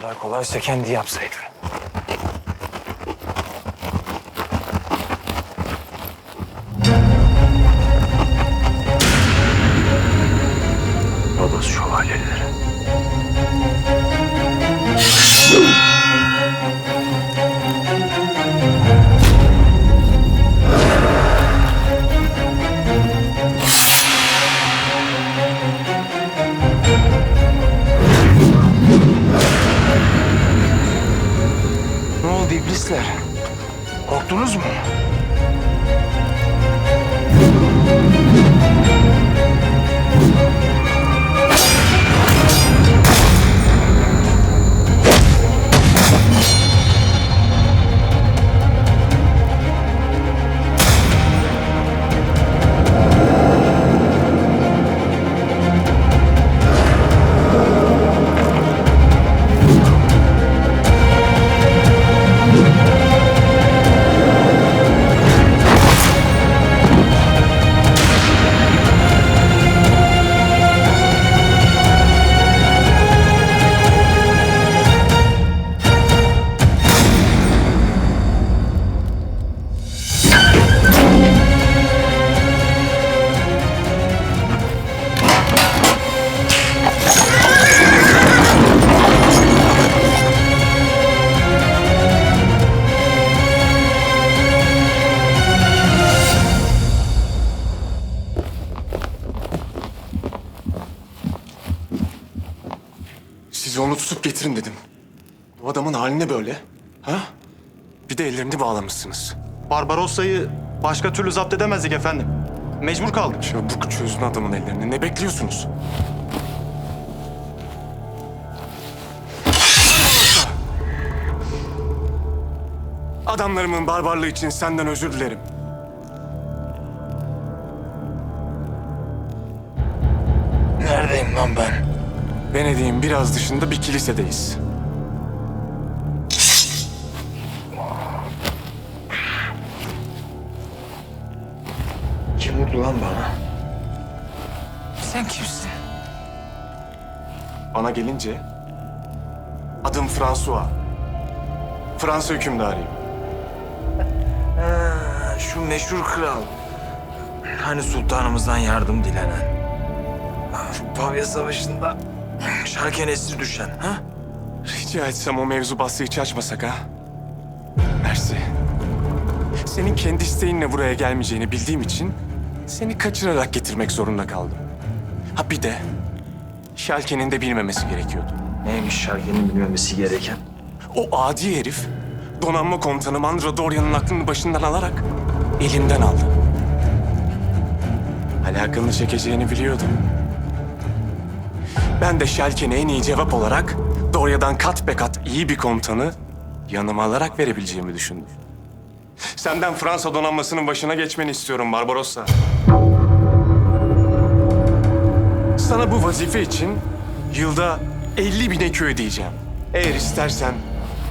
kadar kolaysa kendi yapsaydı. İblisler? Korktunuz mu? Tutup getirin dedim. Bu adamın hali ne böyle? Ha? Bir de ellerini bağlamışsınız. Barbarossa'yı başka türlü zapt edemezdik efendim. Mecbur kaldık. Çabuk çözün adamın ellerini. Ne bekliyorsunuz? Adamlarımın barbarlığı için senden özür dilerim. Neredeyim lan ben? Venedik'in biraz dışında bir kilisedeyiz. Kim vurdu lan bana? Sen kimsin? Bana gelince adım François. Fransa hükümdarıyım. Ha, şu meşhur kral. Hani sultanımızdan yardım dilenen. Pavya Savaşı'nda Şarken esir düşen. Ha? Rica etsem o mevzu bahsi hiç açmasak ha? Mersi. Senin kendi isteğinle buraya gelmeyeceğini bildiğim için seni kaçırarak getirmek zorunda kaldım. Ha bir de Şalke'nin de bilmemesi gerekiyordu. Neymiş Şarken'in bilmemesi gereken? O adi herif donanma komutanı Mandra Dorian'ın aklını başından alarak elimden aldı. Alakanı çekeceğini biliyordum. Ben de Şalken'e en iyi cevap olarak Doria'dan kat be kat iyi bir komutanı yanıma alarak verebileceğimi düşündüm. Senden Fransa donanmasının başına geçmeni istiyorum Barbarossa. Sana bu vazife için yılda 50 bin ekü ödeyeceğim. Eğer istersen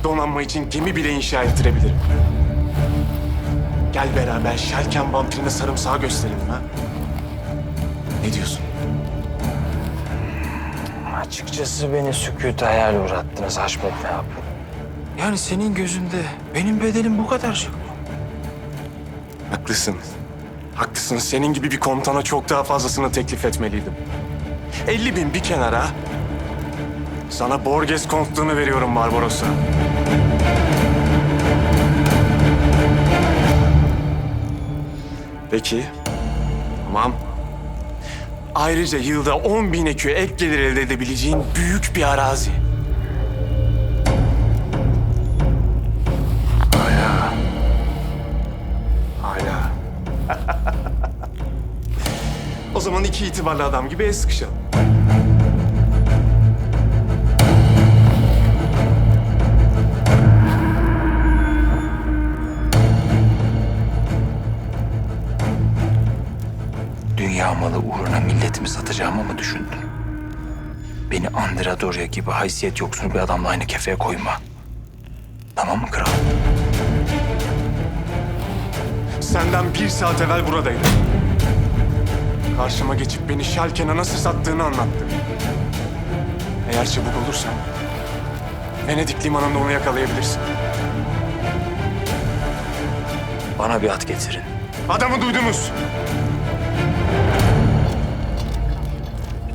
donanma için gemi bile inşa ettirebilirim. Gel beraber Şelken vampirine sarımsağı gösterelim ha. Ne diyorsun? Açıkçası beni sükût hayal uğrattınız Haşmet ne yapayım? Yani senin gözünde benim bedelim bu kadarcık mı? Haklısın. Haklısın. Senin gibi bir komutana çok daha fazlasını teklif etmeliydim. 50 bin bir kenara. Sana Borges kontluğunu veriyorum Barbarossa. Peki. Tamam. Ayrıca yılda 10 bin ekü ek gelir elde edebileceğin büyük bir arazi. Hala. Hala. o zaman iki itibarlı adam gibi el sıkışalım. Dünya malı uğruna milletimi satacağımı mı düşündün? Beni Andrea Doria gibi haysiyet yoksunu bir adamla aynı kefeye koyma. Tamam mı kral? Senden bir saat evvel buradaydım. Karşıma geçip beni Şalken'e nasıl sattığını anlattı. Eğer çabuk olursan Venedik limanında onu yakalayabilirsin. Bana bir at getirin. Adamı duydunuz.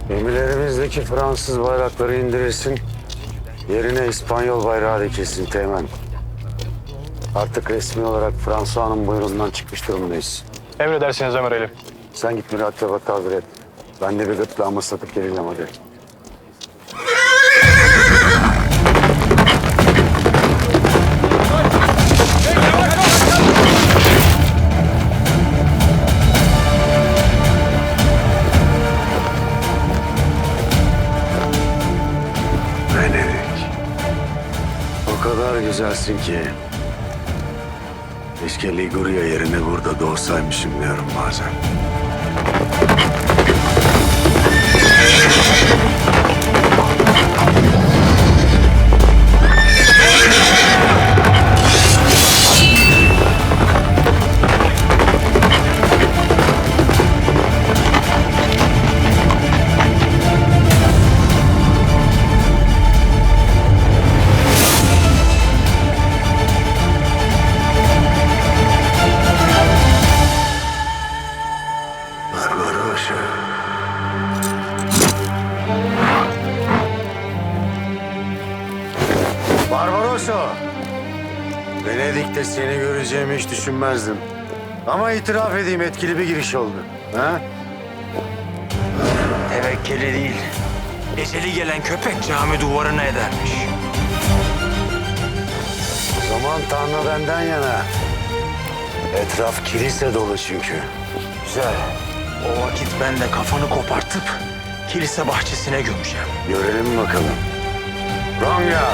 Gemilerimizdeki Fransız bayrakları indirilsin. Yerine İspanyol bayrağı dikilsin Teğmen. Artık resmi olarak Fransa'nın buyruğundan çıkmış durumdayız. Emredersiniz Ömer Ali. Sen git mürettebat hazır et. Ben de bir gırtlağımı satıp geleceğim hadi. Kadar güzelsin ki. Keşke Liguria yerine burada doğsaymışım diyorum bazen. Barbarossa. Venedik'te seni göreceğimi hiç düşünmezdim. Ama itiraf edeyim etkili bir giriş oldu. Ha? Tevekkeli değil. Eceli gelen köpek cami duvarına edermiş. O zaman Tanrı benden yana. Etraf kilise dolu çünkü. Güzel. O vakit ben de kafanı kopartıp kilise bahçesine gömeceğim. Görelim bakalım. Ronga.